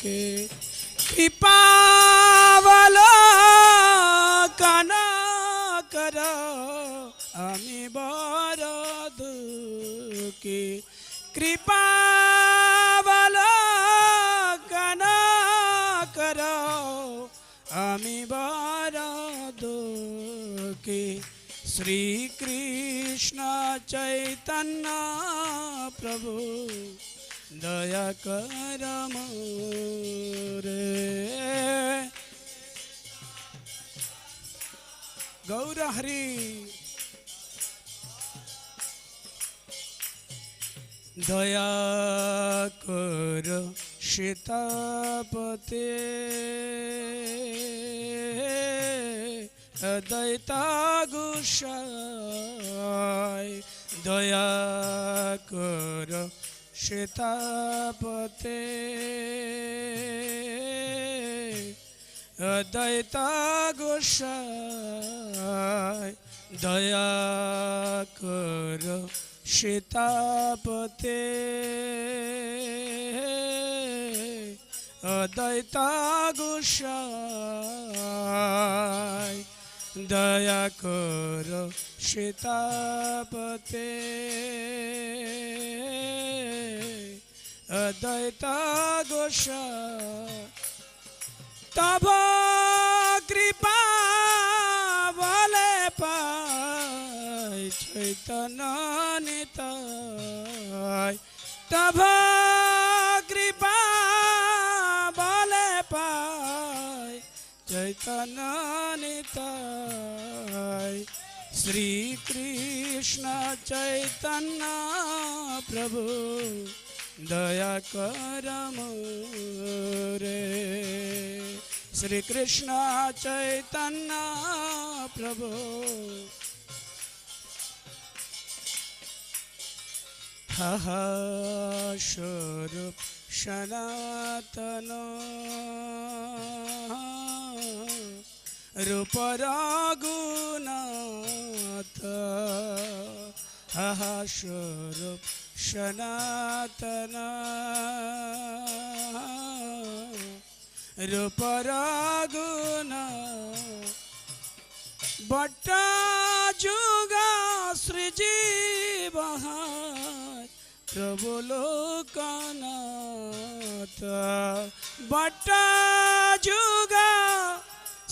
কে কৃপাবলো কানা কর আমি বড় দুঃখী কৃপাবলো কানা কর আমি বড় দুঃখী শ্রীকৃষ্ণ চৈতন্য প্রভু দয়া কর মোরে গৌর হরি দয়া কর সীতাপতে দৈতা গুসাই দয়া কর সীতাপতে দৈতা গোসাই দয়া কর সীতাপতে দৈতা গোসাই দয়া কর সীতাপতে। দৈতা গোসাই তব কৃপা বলে পাই চৈতন্য নিতাই। তব কৃপা চৈতন্য নিতাই শ্রীকৃষ্ণ চৈতন্য প্রভু দয়া কর মোরে শ্রীকৃষ্ণ চৈতন্য প্রভু স্বরূপ रूप रघुनाथ। हा स्वरूप सनातन। रूप बट्टा जुगा श्रीजी सृजीव प्रभु लोकनाथ। बट्टा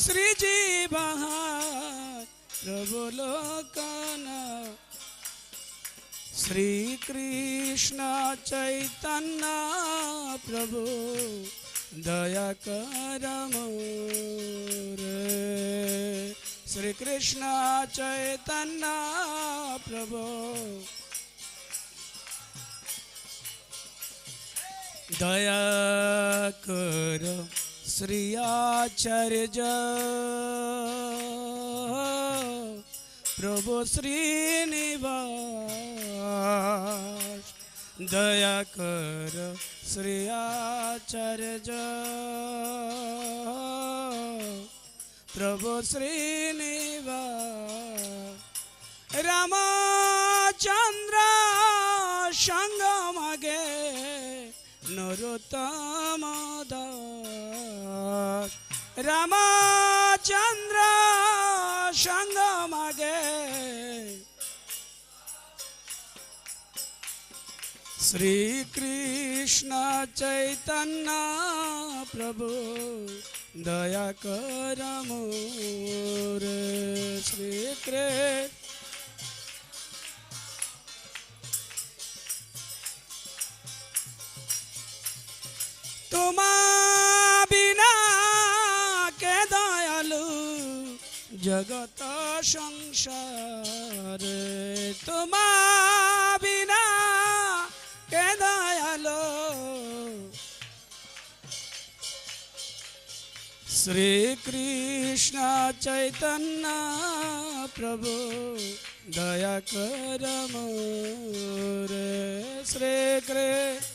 সৃজীব প্রভু লোকনাথ শ্রীকৃষ্ণ চৈতন্য প্রভু দয়া কর মোরে শ্রীকৃষ্ণ চৈতন্য প্রভু দয়া কর শ্রী আচার্য প্রভু শ্রীনিবাস দয়া কর শ্রী আচার্য প্রভু শ্রীনিবাস রামচন্দ্র সঙ্গ মাগে নরোত্তম দাস রামচন্দ্র সঙ্গ মাগে। শ্রীকৃষ্ণ চৈতন্য প্রভু দয়া কর মোরে শ্রীকৃষ্ণ। জগত সংসার তোমা বিনা কে দয়ালু? শ্রীকৃষ্ণ চৈতন্য প্রভু দয়া কর মোরে। শ্রীকৃষ্ণ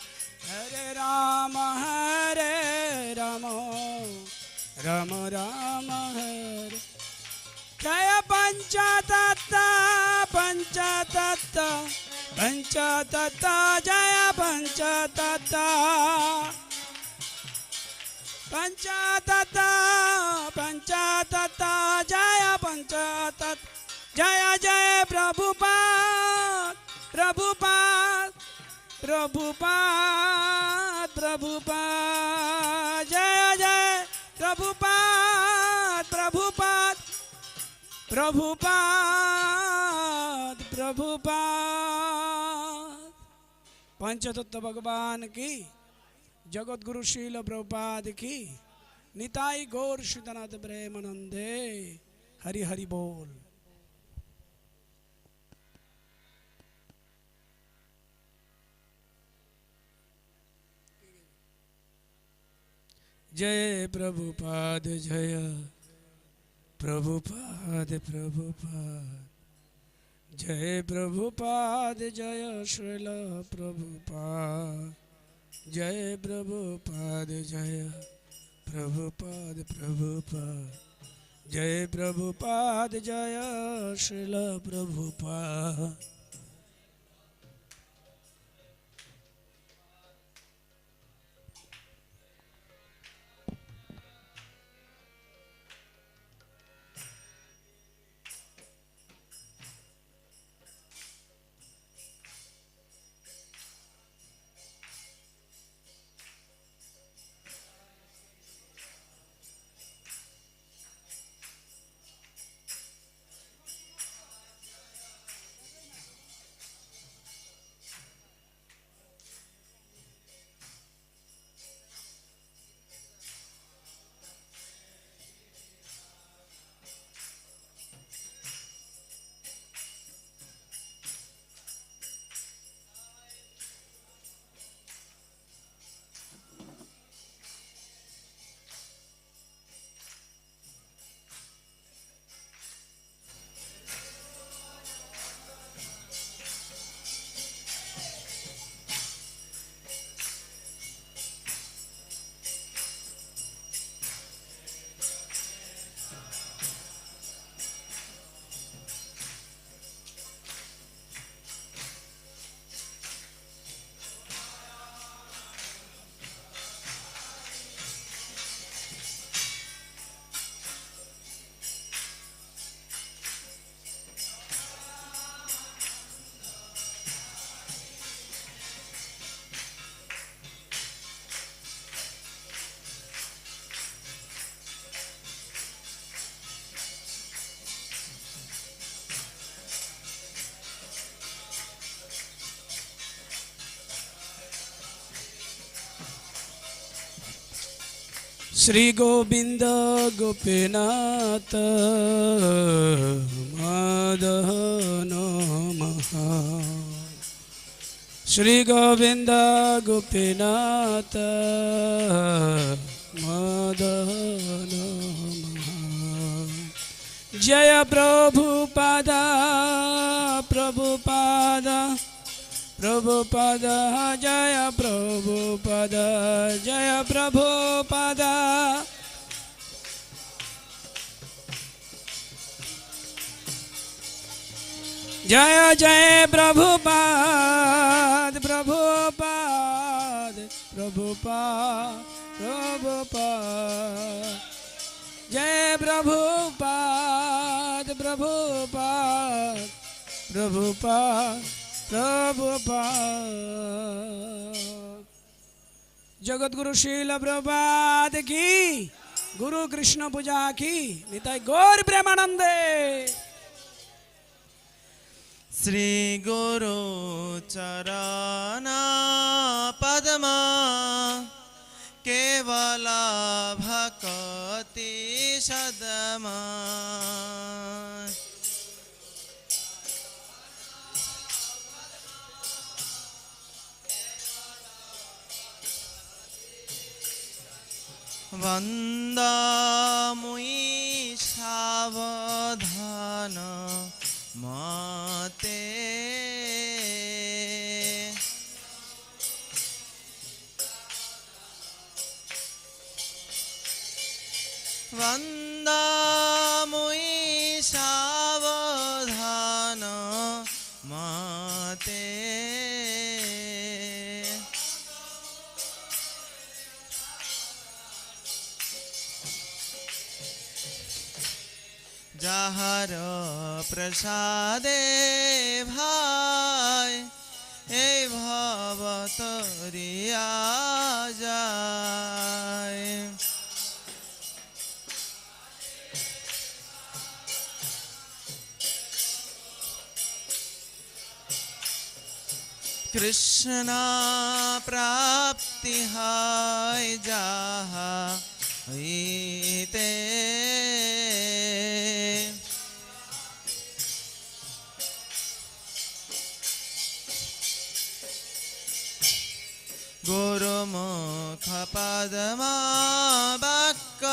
হরে রাম হরে রাম রাম রাম হরে জয় পঞ্চতত্ত পঞ্চতত্ত পঞ্চতত্ত জয় পঞ্চতত্ত পঞ্চতত্ত পঞ্চতত্ত জয় পঞ্চতত্ত জয় জয় প্রভুপাদ প্রভুপাদ প্রভুপাদ প্রভুপাদ জয় জয় প্রভুপাদ প্রভুপাদ প্রভুপাদ প্রভুপাদ পঞ্চতত্ত্ব ভগবান কি জগৎগুরু শীল প্রভুপাদ কি নিতাই গৌর সীতানাথ প্রেমানন্দে হরি হরি বোল जय प्रभुपाद जय। प्रभुपाद प्रभुपाद। जय प्रभुपाद, जय श्रील प्रभुपाद। जय प्रभुपाद जय। प्रभुपाद प्रभुपाद। जय प्रभुपाद, जय श्रील प्रभुपाद। श्री गोविंद गोपीनाथ माधव श्री गोविंद गोपीनाथ माधव नमः जय प्रभुपाद प्रभुपाद। प्रभुपद, जय प्रभुपद जय प्रभुपद। जय जय प्रभुपाद प्रभुपाद प्रभुपाद प्रभुपाद। जय प्रभुपाद प्रभुपाद प्रभुपाद। प्रभुपाद जगत गुरु शील प्रभात की गुरु कृष्ण पूजा की निताय गौर प्रेमानंदे श्रीगुरु चरण पद्मा केवल भक्ति सदमा বন্দামুই সাবধান মতে বন্দামুই যাহার প্রসাদে ভাই এই ভব তরিয়া যায়। কৃষ্ণ প্রাপ্তি হয় যাহা হইতে গুরুমুখ পদমা বাক্য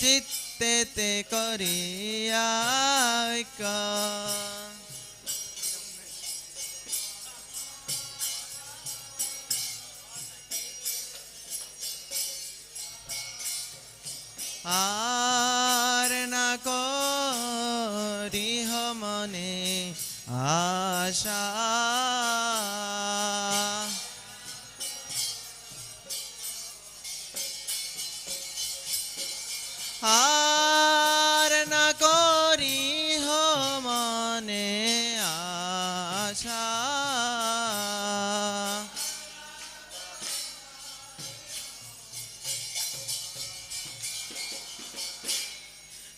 চিত্তেতে করিয়া আর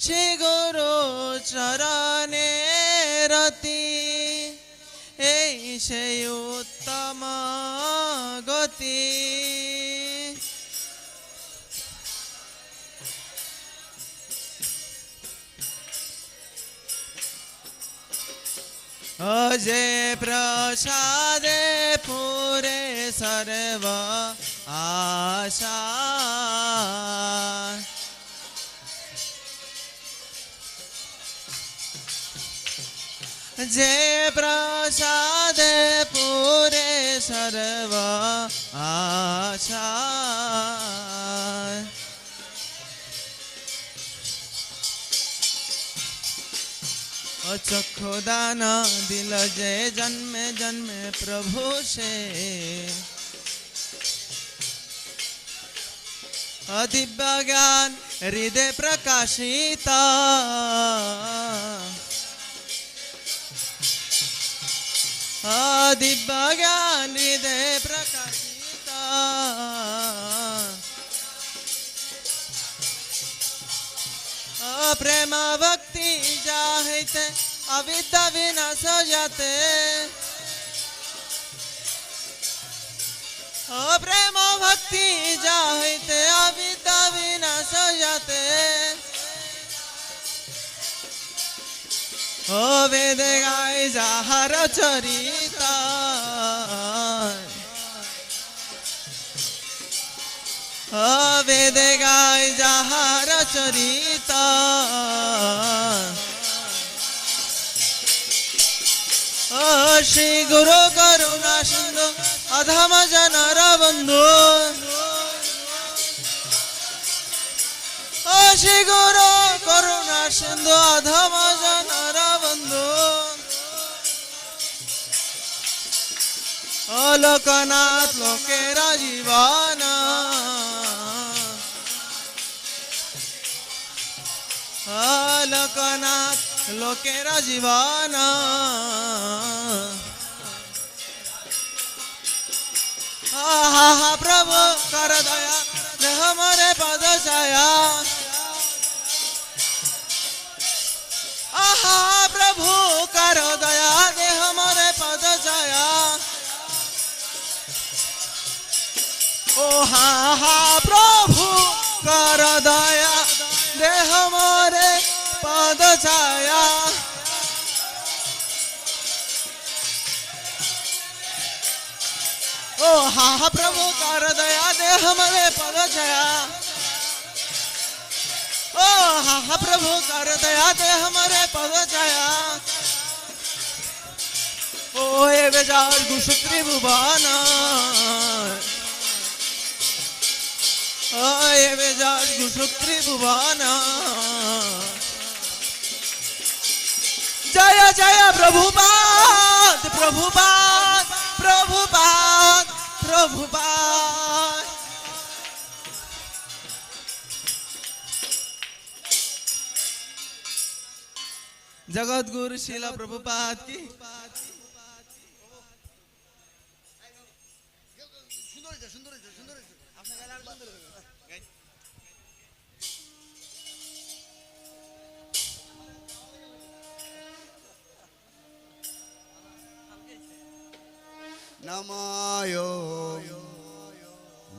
শ্রী গুরু চরণে রতি। এই সেই উত্তম গতি। যে প্রসাদে পুরে সর্ব আশা যে প্রসাদে পুরে সর্ব আশা ও চক্ষু দান দিল যে জন্মে জন্মে প্রভু সে ও দিব্য दिव्य ज्ञान हृदय प्रकाशिता। प्रेम भक्ति जाहिते अविद्या विनाश जाते। प्रेम भक्ति जाहिते अविद्या विनाश जाते। ও বেদ গায় যাহার চরিত। ও বেদ গায় যাহার চরিত। ও শ্রী গুরু করুণা সিন্ধু, অধম জনর বন্ধু। ও শ্রী গুরু করুণা সিন্ধু, অধম জনর ও লোকনাথ লোকের জীবন ও লোকনাথ লোকের জীবন আহা হা প্রভু কর দয়া দেহ মরে পদ ছায়া আহা প্রভু কর দয়া দেহ মরে পদ ओ हाँ हाँ प्रभु, कर दया दे हमारे पद छाया। ओ हाँ हाँ प्रभु, कर दया दे हमारे पद छाया। ओ हाँ हाँ प्रभु, कर दया दे हमारे पद छाया। ओ ए बेजार गुसुत्री भुवाना हे बेजार गुसुत्री भुवन जय जय प्रभुपाद प्रभुपाद प्रभुपाद प्रभुपाद जगत गुरु शिला प्रभुपाद की নময়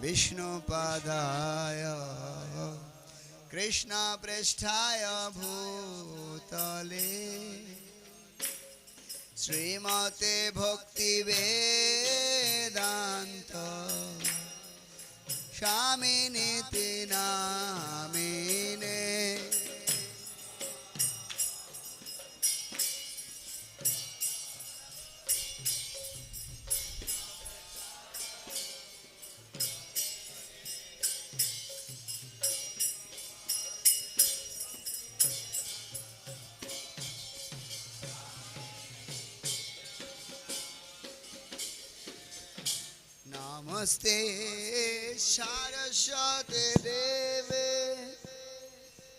বিষ্ণুপাদায় কৃষ্ণপৃষ্ঠায় ভূতলে শ্রীমতে ভক্তি रामे नेते नामे নমস্তে সারস্বত দেবে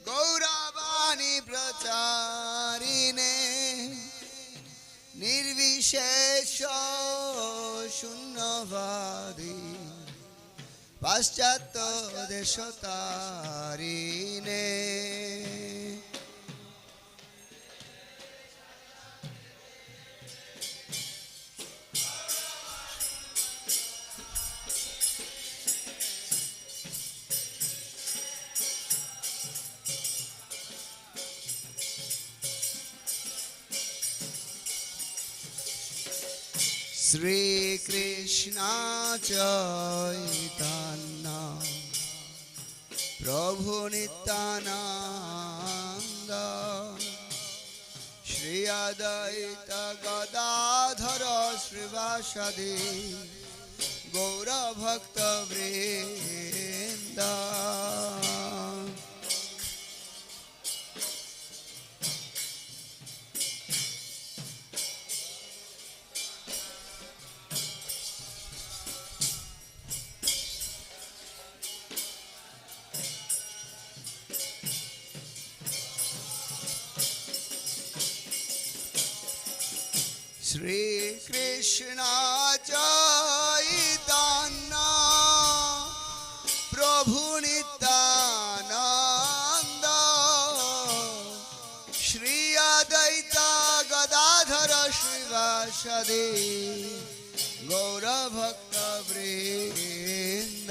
গৌরাবাণী প্রচারিণে নির্বিশেষ শূন্যবাদী পাশ্চাত্য দেশতারী শ্রীকৃষ্ণ চৈতন্য প্রভু নিত্যানন্দ শ্রী অদ্বৈত গদাধর শ্রীবাসদে গৌরভক্ত বৃন্দ। শ্রীকৃষ্ণ চৈতন্য প্রভু নিত্যানন্দ। শ্রী অদ্বৈত গদাধর শ্রীবাসদে গৌরভক্ত বৃন্দ।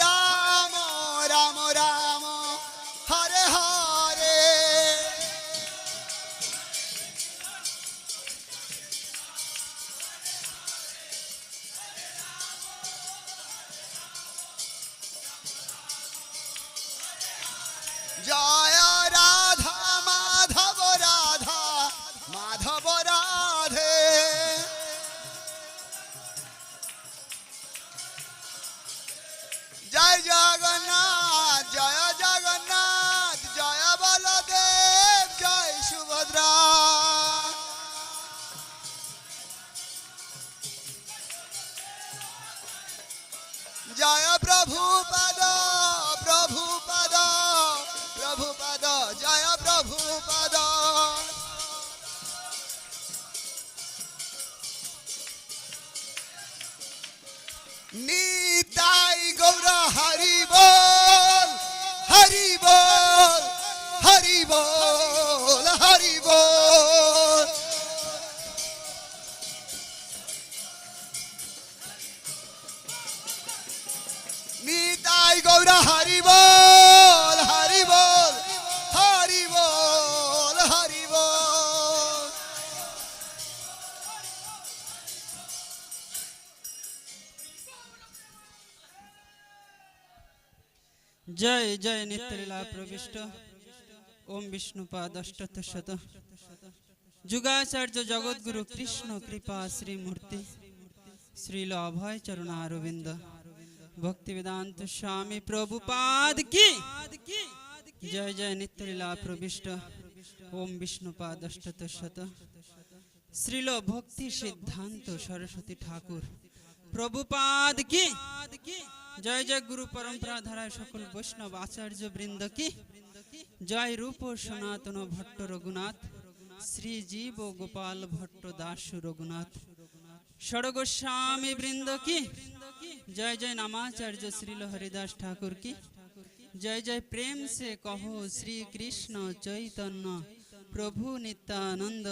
জয় প্রভু পদ প্রভু পদ প্রভু পদ জয় প্রভু পদ নিতাই গৌর হরি বল হরি বল হরি বল হরি বল। জয় জয় নিত্যলীলা প্রবিষ্ট। ওম বিষ্ণুপাদ অষ্টত শত। যুগাচার্য জগৎগুরু কৃষ্ণ কৃপা শ্রীমূর্তি। শ্রীল অভয় চরণা অরবিন্দ ভক্তি বেদান্ত স্বামী প্রভুপাদ কি? জয় জয় নিত্যলীলা প্রবিষ্ট। ওম বিষ্ণুপাদ অষ্টত শত। শ্রীল ভক্তি সিদ্ধান্ত সরস্বতী ঠাকুর। প্রভুপাদ কি? জয় জয় গুরু পরম্পরা ধারায় সকল বৈষ্ণব আচার্য বৃন্দ কি? জয় রূপ সনাতন ভট্ট রঘুনাথ, শ্রী জীব ও গোপাল ভট্ট দাস রঘুনাথ। ষড়গোস্বামী বৃন্দ কি? জয় জয় নামাচার্য শ্রীল হরিদাস ঠাকুর কি? জয় জয় প্রেম সে কहो শ্রী কৃষ্ণ চৈতন্য, প্রভু নিত্যানন্দ,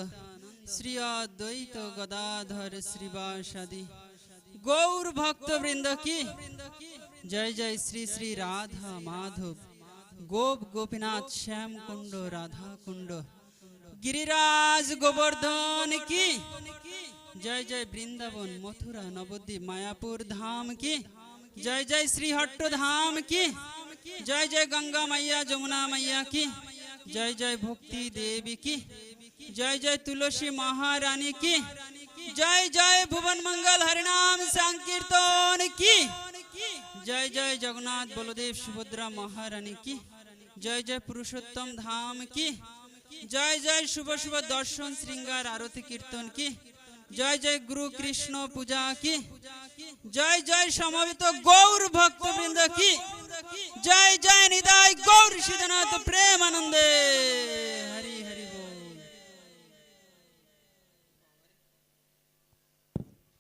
শ্রী অদ্বৈত গদাধর শ্রীবাসাদি গৌর ভক্ত বৃন্দ কি? জয় জয় শ্রী শ্রী রাধা মাধব। গোপ গোপীনাথ শ্যাম কুণ্ড রাধা কুণ্ড গিরিরাজ গোবর্ধন কি? জয় জয় বৃন্দাবন, মথুরা, নবদ্বীপ, মায়াপুর ধাম কি? জয় জয় শ্রী হট্ট ধাম কি? জয় জয় গঙ্গা মাইয়া, যমুনা মাইয়া কি? জয় জয় ভক্তি দেবী কি? জয় জয় তুলসী মহারানী কি? জয় জয় ভুবন মঙ্গল হরিনাম সংকীর্তন কি জয় জয় জগন্নাথ বলদেব সুভদ্রা মহারানী কি জয় জয় পুরুষোত্তম ধাম কি জয় জয় শুভ শুভ দর্শন শৃঙ্গার আরতি কীর্তন কি জয় জয় গুরু কৃষ্ণ পূজা কি জয় জয় সমবেত গৌর ভক্তবৃন্দ কি জয় জয় নিদায় গৌর সিদ্ধনাথ প্রেম আনন্দে